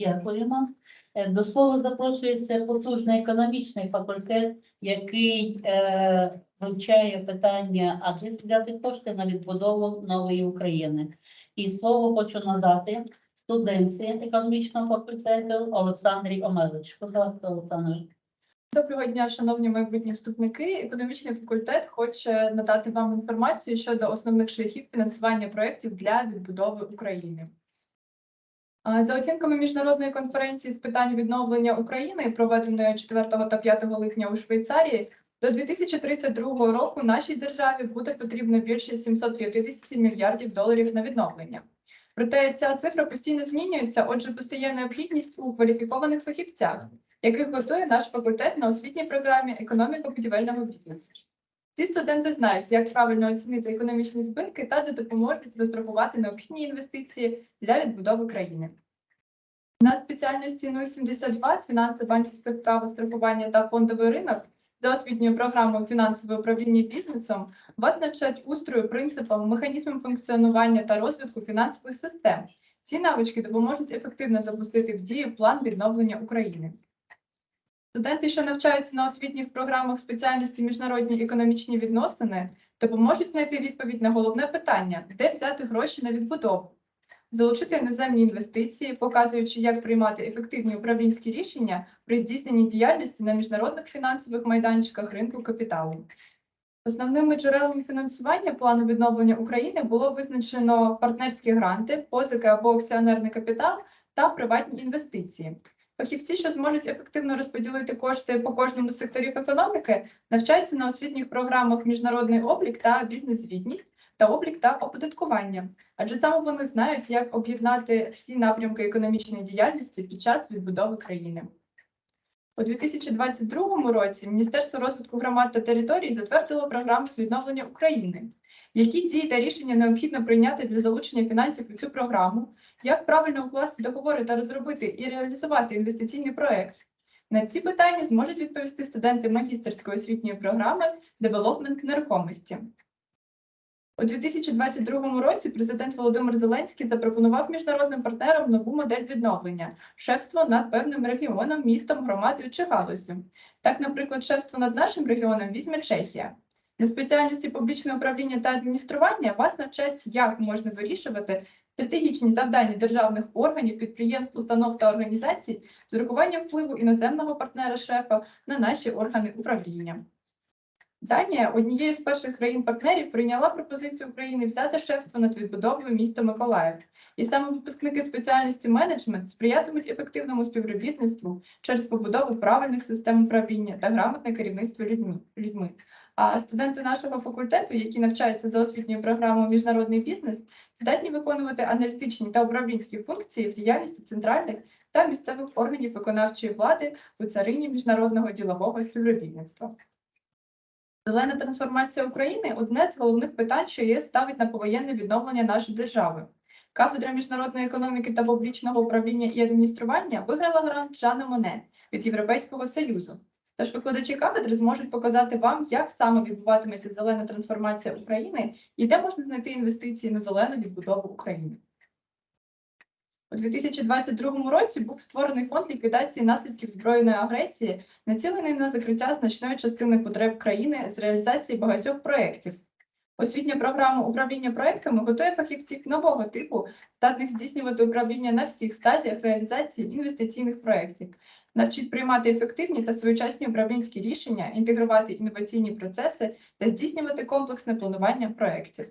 Дякуємо. Е, До слова запрошується потужний економічний факультет, який е, вивчає питання, а де взяти кошти на відбудову нової України. І слово хочу надати студентці економічного факультету Олександрі Омелич. Будь ласка, Олександр. Доброго дня, шановні майбутні вступники. Економічний факультет хоче надати вам інформацію щодо основних шляхів фінансування проєктів для відбудови України. За оцінками міжнародної конференції з питань відновлення України, проведеної 4 та 5 липня у Швейцарії, до 2032 року нашій державі буде потрібно більше 750 мільярдів доларів на відновлення. Проте ця цифра постійно змінюється, отже, постає необхідність у кваліфікованих фахівцях яких готує наш факультет на освітній програмі економіко-будівельного бізнесу. Ці студенти знають, як правильно оцінити економічні збитки та де допоможуть розрахувати необхідні інвестиції для відбудови країни. На спеціальності 072 фінанси, банківське право, страхування та фондовий ринок за освітньою програмою фінансове управління бізнесом вас навчать устрою, принципам, механізмам функціонування та розвитку фінансових систем. Ці навички допоможуть ефективно запустити в дію план відновлення України. Студенти, що навчаються на освітніх програмах спеціальності міжнародні економічні відносини, допоможуть знайти відповідь на головне питання, де взяти гроші на відбудову, залучити іноземні інвестиції, показуючи, як приймати ефективні управлінські рішення при здійсненні діяльності на міжнародних фінансових майданчиках ринку капіталу. Основними джерелами фінансування плану відновлення України було визначено партнерські гранти, позики або акціонерний капітал та приватні інвестиції. Фахівці, що зможуть ефективно розподілити кошти по кожному секторів економіки, навчаються на освітніх програмах міжнародний облік та бізнес-звітність та облік та оподаткування, адже саме вони знають, як об'єднати всі напрямки економічної діяльності під час відбудови країни. У 2022 році Міністерство розвитку громад та територій затвердило програму з відновлення України. Які дії та рішення необхідно прийняти для залучення фінансів у цю програму, як правильно укласти договори та розробити і реалізувати інвестиційний проект. На ці питання зможуть відповісти студенти магістерської освітньої програми Девелопмент нерухомості. У 2022 році президент Володимир Зеленський запропонував міжнародним партнерам нову модель відновлення шефство над певним регіоном, містом, громадою чи галузю. Так, наприклад, шефство над нашим регіоном візьме Чехія. На спеціальності публічне управління та адміністрування вас навчать, як можна вирішувати стратегічні завдання державних органів, підприємств, установ та організацій з урахуванням впливу іноземного партнера шефа на наші органи управління. Данія однією з перших країн-партнерів прийняла пропозицію України взяти шефство над відбудовою міста Миколаїв. І саме випускники спеціальності менеджмент сприятимуть ефективному співробітництву через побудову правильних систем управління та грамотне керівництво людьми. А студенти нашого факультету, які навчаються за освітньою програмою міжнародний бізнес, здатні виконувати аналітичні та управлінські функції в діяльності центральних та місцевих органів виконавчої влади у царині міжнародного ділового співробітництва. Зелена трансформація України одне з головних питань, що ЄС ставить на повоєнне відновлення нашої держави. Кафедра міжнародної економіки та публічного управління і адміністрування виграла грант Жана Моне від Європейського Союзу. Тож викладачі кафедри зможуть показати вам, як саме відбуватиметься зелена трансформація України і де можна знайти інвестиції на зелену відбудову України. У 2022 році був створений фонд ліквідації наслідків збройної агресії, націлений на закриття значної частини потреб країни з реалізації багатьох проєктів. Освітня програма управління проектами готує фахівців нового типу, здатних здійснювати управління на всіх стадіях реалізації інвестиційних проєктів, навчить приймати ефективні та своєчасні управлінські рішення, інтегрувати інноваційні процеси та здійснювати комплексне планування проєктів.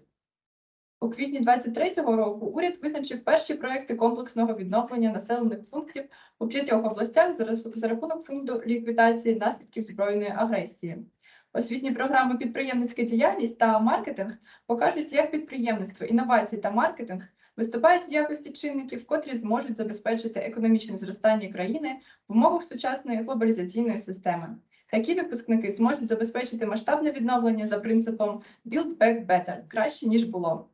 У квітні 2023 року уряд визначив перші проекти комплексного відновлення населених пунктів у п'ятьох областях за рахунок фонду ліквідації наслідків збройної агресії. Освітні програми підприємницька діяльність та маркетинг покажуть, як підприємництво, інновації та маркетинг виступають в якості чинників, котрі зможуть забезпечити економічне зростання країни в умовах сучасної глобалізаційної системи. Такі випускники зможуть забезпечити масштабне відновлення за принципом Build Back Better – краще ніж було.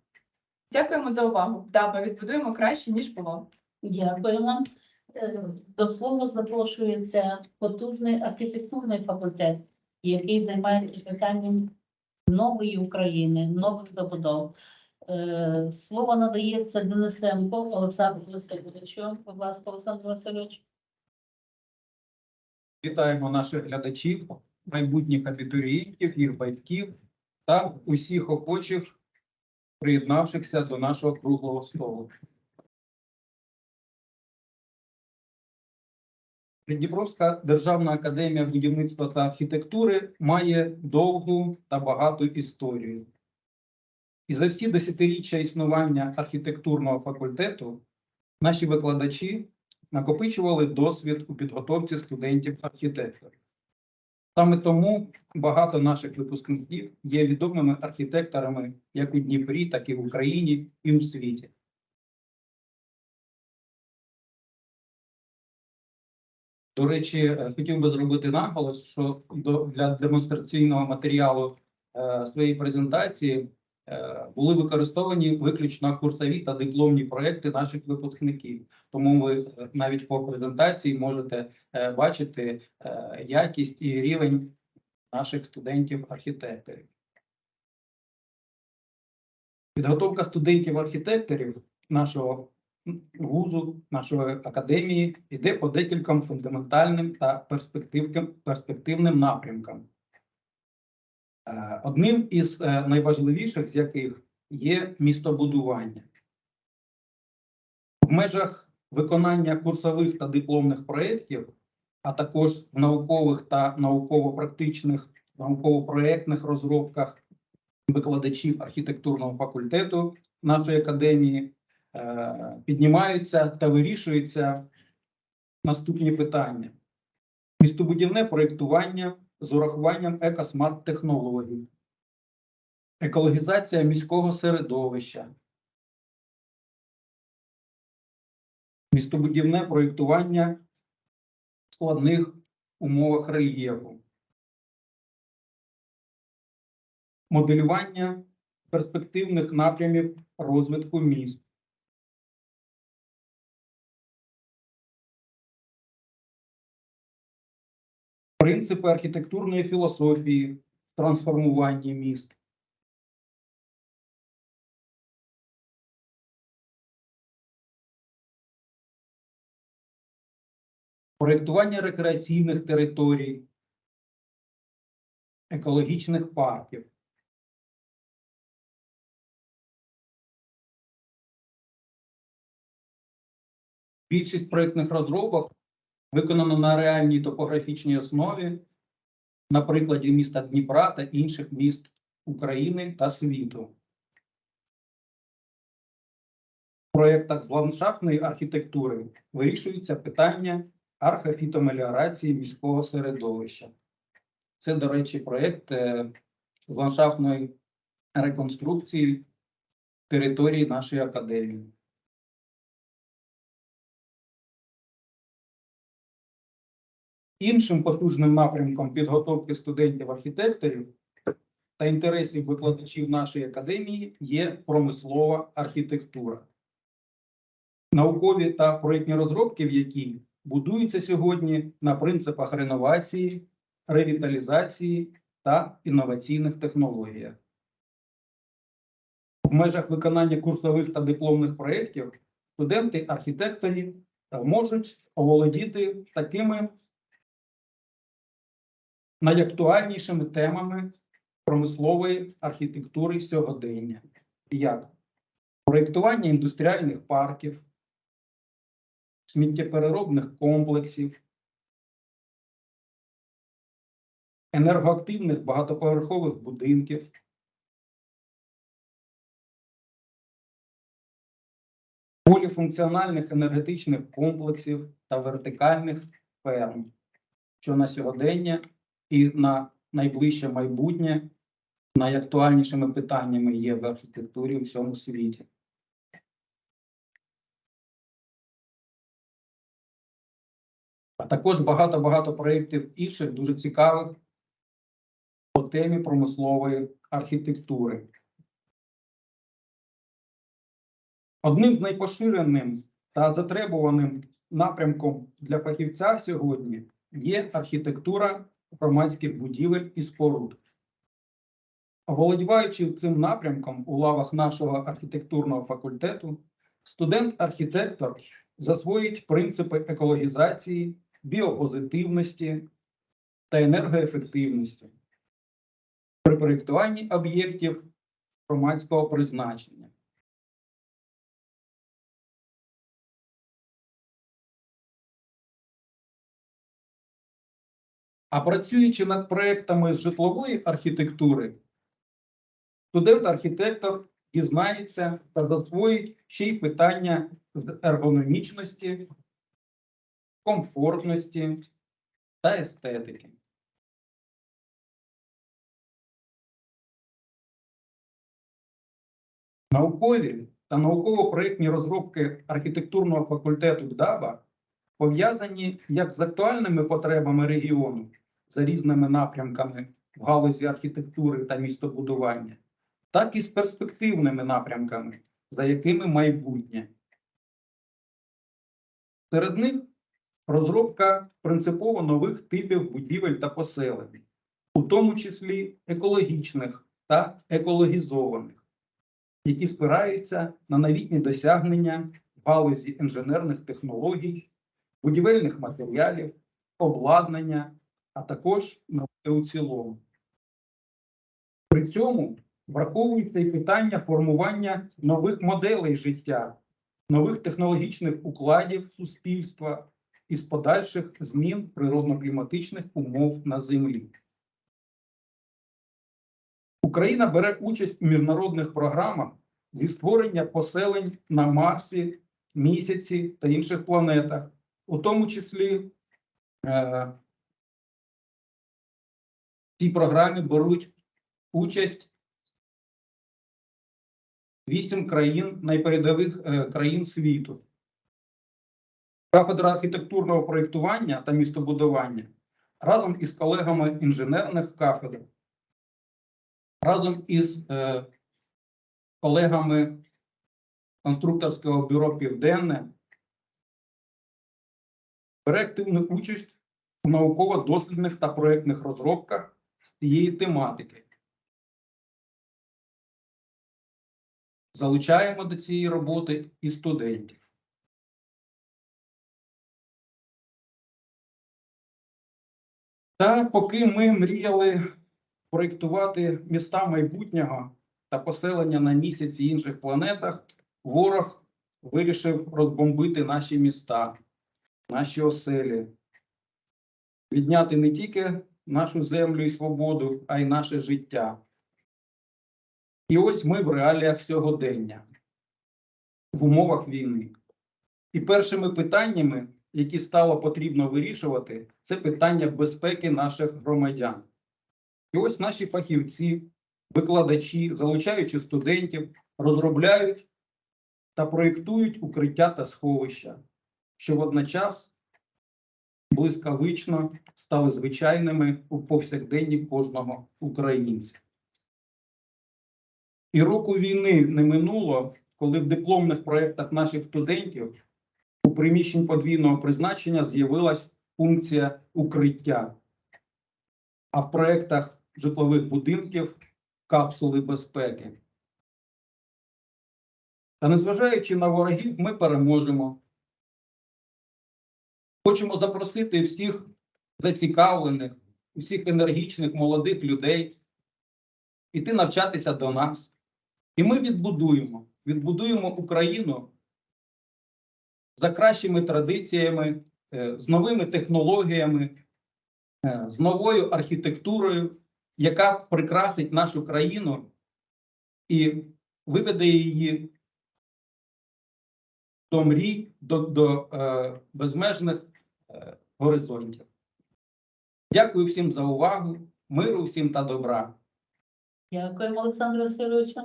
Дякуємо за увагу. Даба відбудуємо краще ніж було. Дякуємо. Е, До слова запрошується потужний архітектурний факультет, який займається питанням нової України, нових забудов. Е, Слово надається Денисенко Олександру Васильовичу. Будь ласка, Олександр Васильович. Вітаємо наших глядачів, майбутніх абітурієнтів, їх батьків та усіх охочих, приєднавшихся до нашого круглого столу. Придніпровська державна академія будівництва та архітектури має довгу та багату історію. І за всі десятиріччя існування архітектурного факультету наші викладачі накопичували досвід у підготовці студентів-архітекторів. Саме тому багато наших випускників є відомими архітекторами як у Дніпрі, так і в Україні і в світі. До речі, е, хотів би зробити наголос, що для демонстраційного матеріалу е, своєї презентації були використовані виключно курсові та дипломні проекти наших випускників. Тому ви е, навіть по презентації можете е, бачити е, якість і рівень наших студентів-архітекторів. Підготовка студентів-архітекторів нашого вузу, нашої академії йде по декільком фундаментальним та перспективним напрямкам. Е, Одним із е, найважливіших з яких є містобудування. В межах виконання курсових та дипломних проєктів, а також в наукових та науково-практичних, науково-проєктних розробках викладачів архітектурного факультету нашої академії е, піднімаються та вирішуються наступні питання: містобудівне проєктування з урахуванням екосмарт-технологій, екологізація міського середовища, містобудівне проєктування в складних умовах рельєфу, моделювання перспективних напрямів розвитку міст. Принципи архітектурної філософії в трансформуванні міст. Проєктування рекреаційних територій, екологічних парків. Більшість проєктних розробок виконано на реальній топографічній основі, на прикладі міста Дніпра та інших міст України та світу. В проєктах з ландшафтної архітектури вирішуються питання архофітомеліорації міського середовища. Це, до речі, проєкт е, ландшафтної реконструкції території нашої академії. Іншим потужним напрямком підготовки студентів-архітекторів та інтересів викладачів нашої академії є промислова архітектура. Наукові та проєктні розробки, в якій будуються сьогодні на принципах реновації, ревіталізації та інноваційних технологіях. В межах виконання курсових та дипломних проєктів студенти-архітектори можуть оволодіти такими найактуальнішими темами промислової архітектури сьогодення, як проєктування індустріальних парків, сміттєпереробних комплексів, енергоактивних багатоповерхових будинків, поліфункціональних енергетичних комплексів та вертикальних ферм, що на сьогодення і на найближче майбутнє найактуальнішими питаннями є в архітектурі у всьому світі. А також багато-багато проєктів інших дуже цікавих по темі промислової архітектури. Одним з найпоширеним та затребуваним напрямком для фахівця сьогодні є архітектура громадських будівель і споруд. Володіваючи цим напрямком у лавах нашого архітектурного факультету, студент-архітектор засвоїть принципи екологізації, біопозитивності та енергоефективності при проєктуванні об'єктів громадського призначення. А працюючи над проектами з житлової архітектури, студент-архітектор дізнається та засвоїть ще й питання з ергономічності, комфортності та естетики. Наукові та науково-проєктні розробки архітектурного факультету ГДАБА пов'язані як з актуальними потребами регіону за різними напрямками в галузі архітектури та містобудування, так і з перспективними напрямками, за якими майбутнє. Серед них розробка принципово нових типів будівель та поселень, у тому числі екологічних та екологізованих, які спираються на новітні досягнення в галузі інженерних технологій, будівельних матеріалів, обладнання, а також науки у цілому. При цьому враховується і питання формування нових моделей життя, нових технологічних укладів суспільства із подальших змін природно-кліматичних умов на землі. Україна бере участь у міжнародних програмах зі створення поселень на Марсі, місяці та інших планетах, у тому числі е, цій програмі беруть участь вісім країн найпередових е, країн світу. Кафедра архітектурного проєктування та містобудування разом із колегами інженерних кафедр, разом із е, колегами конструкторського бюро Південне бере активну участь у науково-дослідних та проєктних розробках цієї тематики. Залучаємо до цієї роботи і студентів. Та поки ми мріяли проєктувати міста майбутнього та поселення на місяці інших планетах, ворог вирішив розбомбити наші міста, наші оселі, відняти не тільки нашу землю і свободу, а й наше життя. І ось ми в реаліях сьогодення, в умовах війни. І першими питаннями, які стало потрібно вирішувати, це питання безпеки наших громадян. І ось наші фахівці, викладачі, залучаючи студентів, розробляють та проєктують укриття та сховища, що водночас блискавично стали звичайними у повсякденні кожного українця. І року війни не минуло, коли в дипломних проєктах наших студентів у приміщенні подвійного призначення з'явилась функція укриття, а в проєктах житлових будинків капсули безпеки. Та незважаючи на ворогів, ми переможемо. Хочемо запросити всіх зацікавлених, всіх енергічних молодих людей іти навчатися до нас. І ми відбудуємо, відбудуємо Україну за кращими традиціями, е, з новими технологіями, е, з новою архітектурою, яка прикрасить нашу країну і виведе її до мрій, до, до е, безмежних горизонтів. Дякую всім за увагу, миру всім та добра. Дякуємо, Олександру Васильовичу.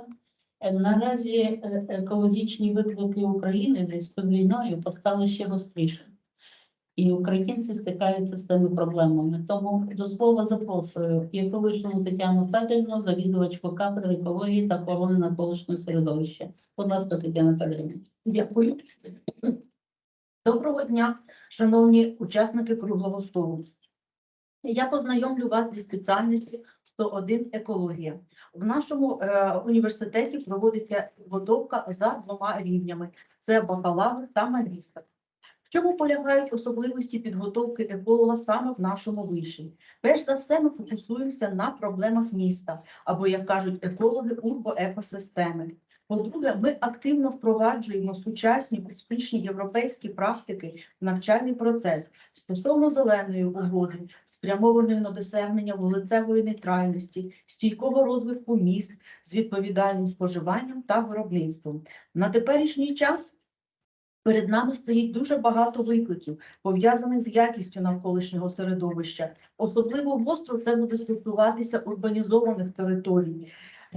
Е, Наразі е, екологічні виклики України зі з війною постали ще гостріше. І українці стикаються з цими проблемами. Тому до слова запрошую Яковишну Тетяну Федорівну, завідувачку кафедри екології та охорони навколишнього середовища. Будь ласка, Тетяна Федорівна. Дякую. Доброго дня, шановні учасники круглого столу. Я познайомлю вас зі спеціальністю 101 екологія. В нашому е, університеті проводиться підготовка за двома рівнями: це бакалавр та магістр. В чому полягають особливості підготовки еколога саме в нашому виші? Перш за все, ми фокусуємося на проблемах міста, або, як кажуть екологи, урбоекосистеми. По-друге, ми активно впроваджуємо сучасні успішні європейські практики в навчальний процес стосовно зеленої угоди, спрямованої на досягнення вулицевої нейтральності, стійкого розвитку міст з відповідальним споживанням та виробництвом. На теперішній час перед нами стоїть дуже багато викликів, пов'язаних з якістю навколишнього середовища. Особливо гостро це буде стосуватися урбанізованих територій.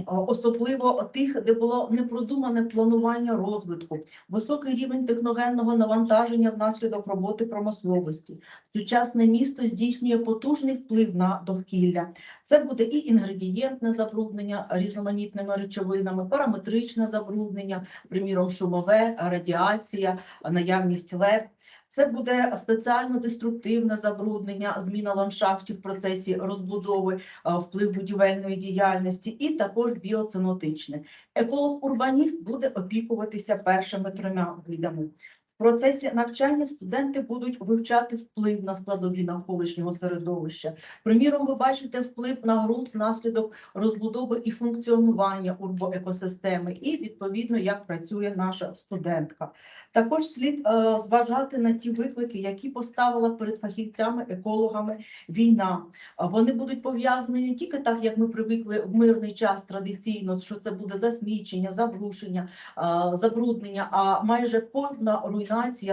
А, Особливо тих, де було непродумане планування розвитку, високий рівень техногенного навантаження внаслідок роботи промисловості. Сучасне місто здійснює потужний вплив на довкілля. Це буде і інгредієнтне забруднення різноманітними речовинами, параметричне забруднення, приміром, шумове, радіація, наявність лев. Це буде соціально деструктивне забруднення, зміна ландшафтів в процесі розбудови, вплив будівельної діяльності і також біоценотичне. Еколог-урбаніст буде опікуватися першими трьома видами. В процесі навчання студенти будуть вивчати вплив на складові навколишнього середовища. Приміром, ви бачите вплив на ґрунт внаслідок розбудови і функціонування урбоекосистеми, і відповідно як працює наша студентка. Також слід е, зважати на ті виклики, які поставила перед фахівцями-екологами війна. Вони будуть пов'язані не тільки так, як ми привикли в мирний час традиційно, що це буде засмічення, забрушення, а, забруднення, а майже повна руйнація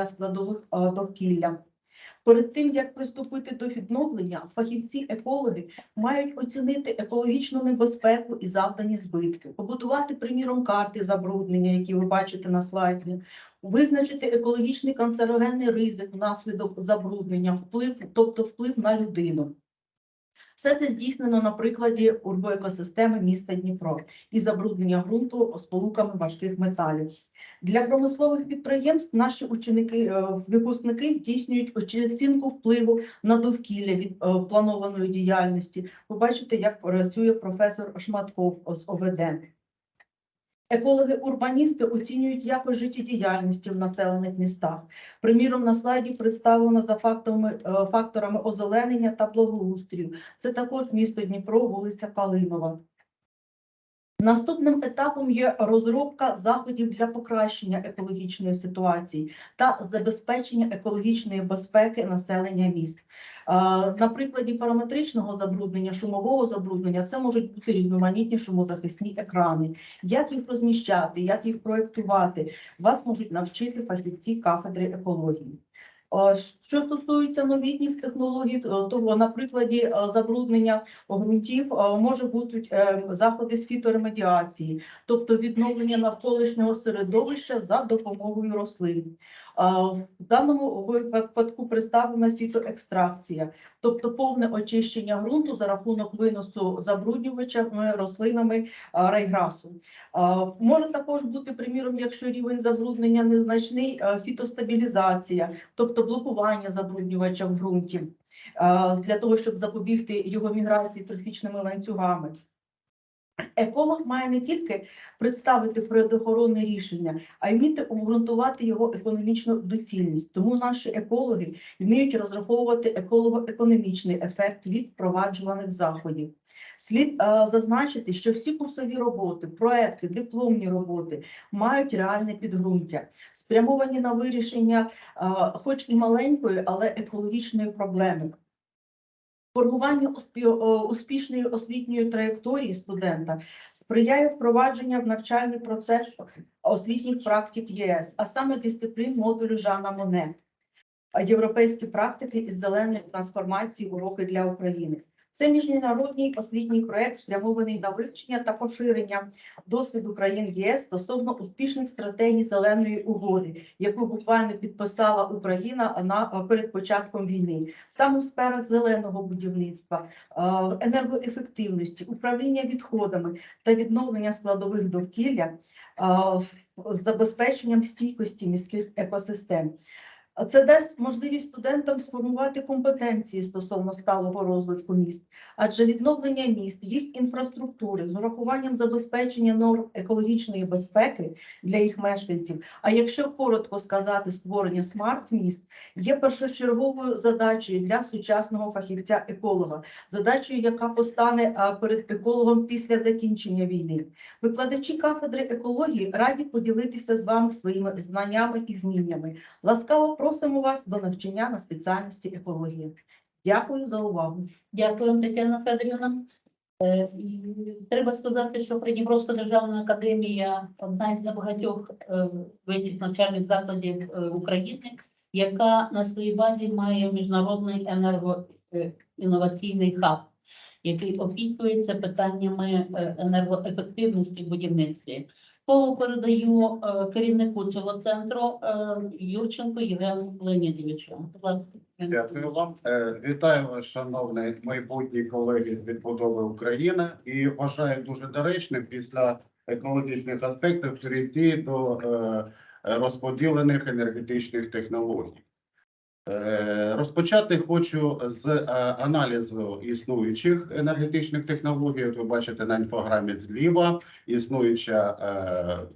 складових довкілля. Перед тим як приступити до відновлення, фахівці-екологи мають оцінити екологічну небезпеку і завдані збитки, побудувати, приміром, карти забруднення, які ви бачите на слайді, визначити екологічний канцерогенний ризик внаслідок забруднення, вплив, тобто вплив на людину. Все це здійснено на прикладі урбоекосистеми міста Дніпро і забруднення ґрунту сполуками важких металів. Для промислових підприємств наші ученики, е, випускники здійснюють оці- оцінку впливу на довкілля від е, планованої діяльності. Побачите, як працює професор Шматков з ОВД. Екологи-урбаністи оцінюють якось життєдіяльності в населених містах. Приміром, на слайді представлено за фактами, е, факторами озеленення та благоустрію. Це також місто Дніпро, вулиця Калинова. Наступним етапом є розробка заходів для покращення екологічної ситуації та забезпечення екологічної безпеки населення міст. Е, На прикладі параметричного забруднення, шумового забруднення, це можуть бути різноманітні шумозахисні екрани. Як їх розміщати, як їх проєктувати, вас можуть навчити фахівці кафедри екології. Е, Що стосується новітніх технологій, то того на прикладі е, забруднення ґрунтів е, може бути е, заходи з фіторемедіації, тобто відновлення навколишнього середовища за допомогою рослин. А, В даному випадку представлена фітоекстракція, тобто повне очищення ґрунту за рахунок виносу забруднювачами, рослинами райграсу. Може також бути, приміром, якщо рівень забруднення незначний, фітостабілізація, тобто блокування забруднювача в ґрунті, для того, щоб запобігти його міграції трофічними ланцюгами. Еколог має не тільки представити природоохоронне рішення, а й вміти обґрунтувати його економічну доцільність. Тому наші екологи вміють розраховувати еколого-економічний ефект від впроваджуваних заходів. Слід е, зазначити, що всі курсові роботи, проекти, дипломні роботи мають реальне підґрунтя, спрямовані на вирішення, е, хоч і маленької, але екологічної проблеми. Е, успішної освітньої траєкторії студента сприяє впровадження в навчальний процес освітніх практик ЄС, а саме дисциплін модулю Жана Моне, європейські практики із зеленої трансформації уроки для України. Це міжнародний освітній проект, спрямований на вивчення та поширення досвіду країн ЄС стосовно успішних стратегій зеленої угоди, яку буквально підписала Україна на перед початком війни саме в сферах зеленого будівництва, е, енергоефективності, управління відходами та відновлення складових довкілля е, з забезпеченням стійкості міських екосистем. Це дасть можливість студентам сформувати компетенції стосовно сталого розвитку міст, адже відновлення міст, їх інфраструктури з урахуванням забезпечення норм екологічної безпеки для їх мешканців. А якщо коротко сказати, створення смарт-міст є першочерговою задачею для сучасного фахівця-еколога, задачею, яка постане перед екологом після закінчення війни. Викладачі кафедри екології раді поділитися з вами своїми знаннями і вміннями. Ласкаво просимо вас до навчання на спеціальності екологія. Дякую за увагу. Дякую, Тетяна Федорівна. Е, Треба сказати, що Придніпровська державна академія одна із небагатьох е, вищих навчальних закладів е, України, яка на своїй базі має міжнародний енергоінноваційний хаб, який опікується питаннями енергоефективності в будівництві. Слово передаю е, керівнику цього центру е, Юрченко Євгену Леонідовичу. Дякую вам. Е, Вітаю вас, шановні майбутні колеги з відбудови України, і вважаю дуже доречним після екологічних аспектів перейти до розподілених енергетичних технологій. Е, Розпочати хочу з е, аналізу існуючих енергетичних технологій. От ви бачите на інфограмі зліва існуюча е,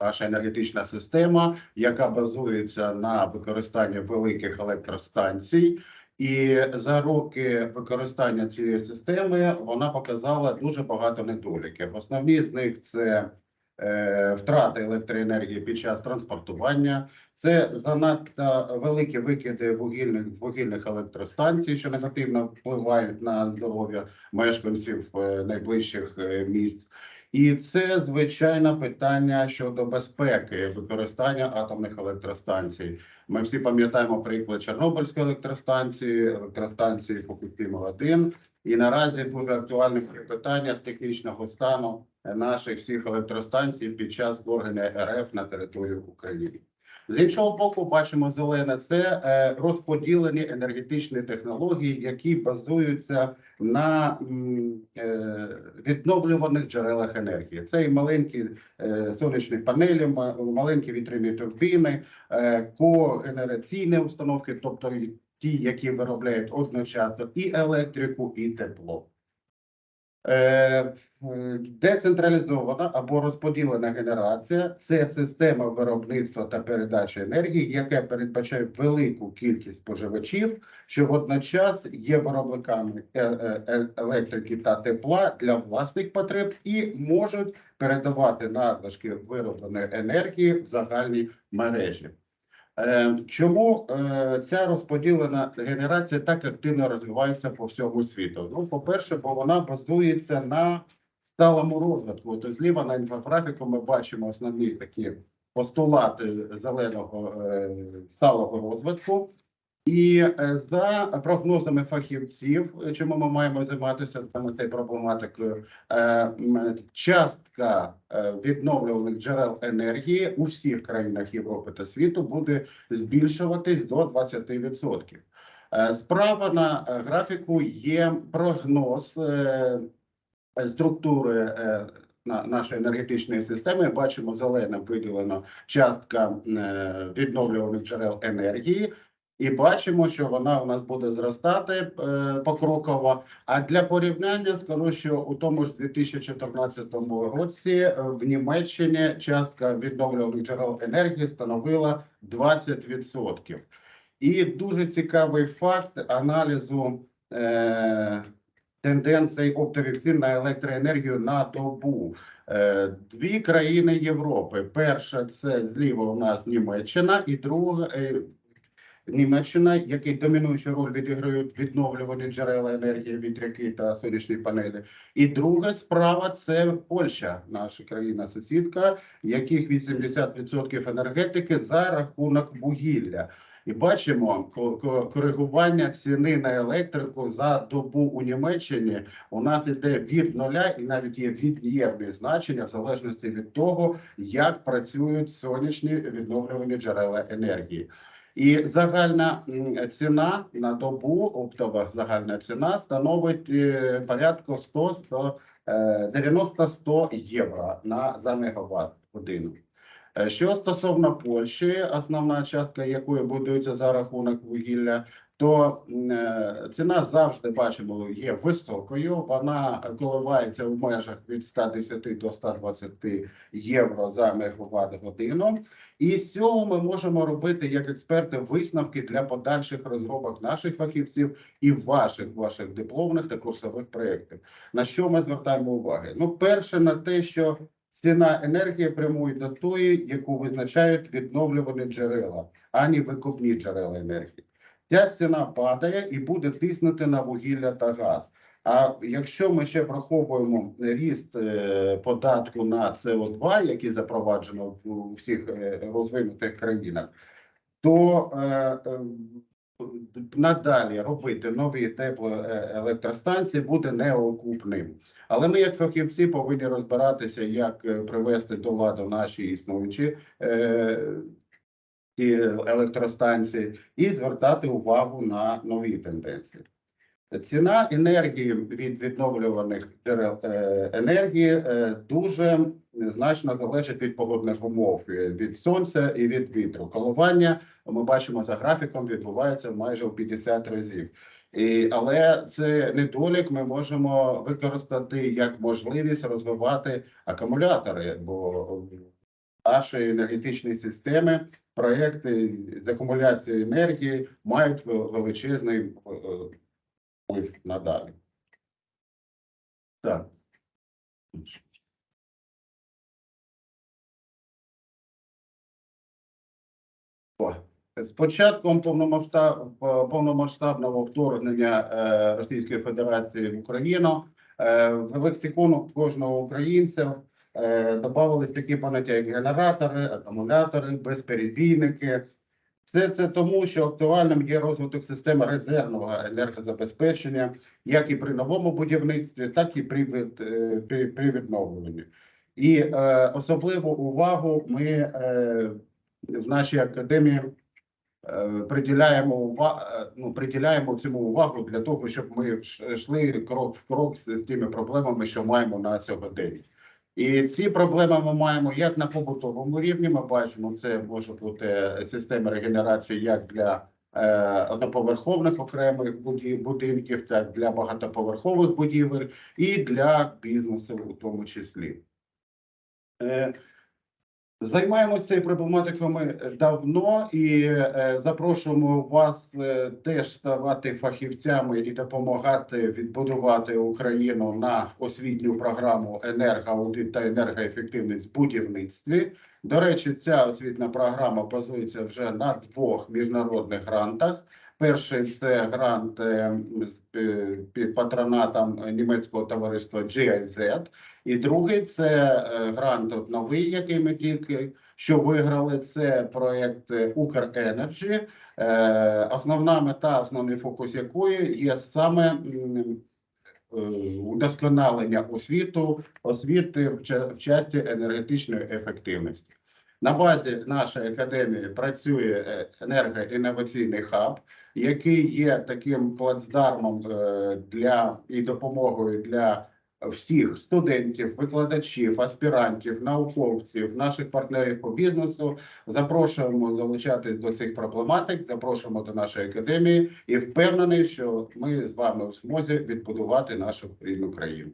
наша енергетична система, яка базується на використанні великих електростанцій. І за роки використання цієї системи вона показала дуже багато недоліків. Основні з них це е, втрати електроенергії під час транспортування, це занадто великі викиди вугільних вугільних електростанцій, що негативно впливають на здоров'я мешканців е, найближчих е, місць. І це звичайно питання щодо безпеки використання атомних електростанцій. Ми всі пам'ятаємо приклад Чорнобильської електростанції, електростанції Фукусіма 1 І наразі дуже актуальне питання з технічного стану наших всіх електростанцій під час вторгнення РФ на територію України. З іншого боку, бачимо зелене це е, розподілені енергетичні технології, які базуються на е, відновлюваних джерелах енергії. Це і маленькі е, сонячні панелі, маленькі вітряні турбіни, когенераційні установки, тобто ті, які виробляють одночасно і електрику, і тепло. Е, е, Децентралізована або розподілена генерація це система виробництва та передачі енергії, яка передбачає велику кількість споживачів, що водночас є виробниками е- електрики та тепла для власних потреб і можуть передавати надлишки виробленої енергії в загальній мережі. Е, Чому е, ця розподілена генерація так активно розвивається по всьому світу? Ну, по-перше, бо вона базується на сталому розвитку. От зліва на інфографіку ми бачимо основні такі постулати зеленого е, сталого розвитку. І е, за прогнозами фахівців, е, чому ми маємо займатися саме цією проблематикою, е, частка відновлюваних джерел енергії у всіх країнах Європи та світу буде збільшуватись до 20%. Е, Справа на графіку є прогноз структури нашої енергетичної системи. Бачимо зеленим виділено частка відновлюваних джерел енергії. І бачимо, що вона у нас буде зростати е, покроково. А для порівняння скажу, що у тому ж 2014 році е, в Німеччині частка відновлюваних джерел енергії становила 20%. І дуже цікавий факт аналізу е, тенденцій оптових цін на електроенергію на добу. Е, Дві країни Європи. Перша це зліва у нас Німеччина, і друга Німеччина, який домінуючу роль відіграють відновлювані джерела енергії, вітряки та сонячні панелі. І друга справа це Польща, наша країна-сусідка, яких 80% енергетики за рахунок вугілля. І бачимо ко- ко- коригування ціни на електрику за добу у Німеччині. У нас іде від нуля і навіть є від'ємні значення в залежності від того, як працюють сонячні відновлювані джерела енергії. І загальна ціна на добу, оптова загальна ціна становить е, порядку 100 100 е, 90-100 євро на за мегаватт годину. Е, Що стосовно Польщі, основна частка якої будується за рахунок вугілля, то ціна завжди бачимо є високою. Вона коливається в межах від 110 до 120 євро за мегаватт годину. І з цього ми можемо робити як експерти висновки для подальших розробок наших фахівців і ваших ваших дипломних та курсових проєктів. На що ми звертаємо уваги? Ну, перше, на те, що ціна енергії прямує до тої, яку визначають відновлювані джерела, а не викупні джерела енергії. Ця ціна падає і буде тиснути на вугілля та газ. А якщо ми ще враховуємо ріст е, податку на СО2, який запроваджено в всіх е, розвинутих країнах, то е, надалі робити нові теплоелектростанції буде неокупним. Але ми, як фахівці, повинні розбиратися, як привести до ладу наші існуючі ці електростанції і звертати увагу на нові тенденції. Ціна енергії від відновлюваних джерел е, енергії е, дуже значно залежить від погодних умов, е, від сонця і від вітру. Коливання ми бачимо за графіком, відбувається майже в 50 разів. І, але це недолік. Ми можемо використати як можливість розвивати акумулятори, бо нашої енергетичної системи проекти з акумуляції енергії мають величезний надалі. Так. З початком повномасштабного вторгнення е, Російської Федерації в Україну е, в лексикону кожного українця е, додавались такі поняття, як генератори, акумулятори, безперебійники. Все це тому, що актуальним є розвиток системи резервного енергозабезпечення, як і при новому будівництві, так і при, е, при, при відновленні. І е, особливу увагу ми е, в нашій академії е, приділяємо увагу, ну, приділяємо цьому увагу для того, щоб ми йшли крок в крок з тими проблемами, що маємо на сьогодні. І ці проблеми ми маємо як на побутовому рівні. Ми бачимо, це може бути система регенерації як для е, одноповерховних окремих будинків, так для багатоповерхових будівель і для бізнесу у тому числі. Е, Займаємося цією проблематикою ми давно і е, запрошуємо вас е, теж ставати фахівцями і допомагати відбудувати Україну на освітню програму енергоаудит та енергоефективність в будівництві. До речі, ця освітня програма базується вже на двох міжнародних грантах. Перший це грант е, е, під патронатом німецького товариства GIZ, і другий це е, грант от новий, який ми тільки що виграли. Це проект Укренерджі. Основна мета, основний фокус якої є саме удосконалення освіту, освіти в часті енергетичної ефективності. На базі нашої академії працює е, енергоінноваційний хаб, який є таким плацдармом е, для і допомогою для всіх студентів, викладачів, аспірантів, науковців, наших партнерів по бізнесу. Запрошуємо залучатись до цих проблематик, запрошуємо до нашої академії і впевнений, що ми з вами в змозі відбудувати нашу рідну країну.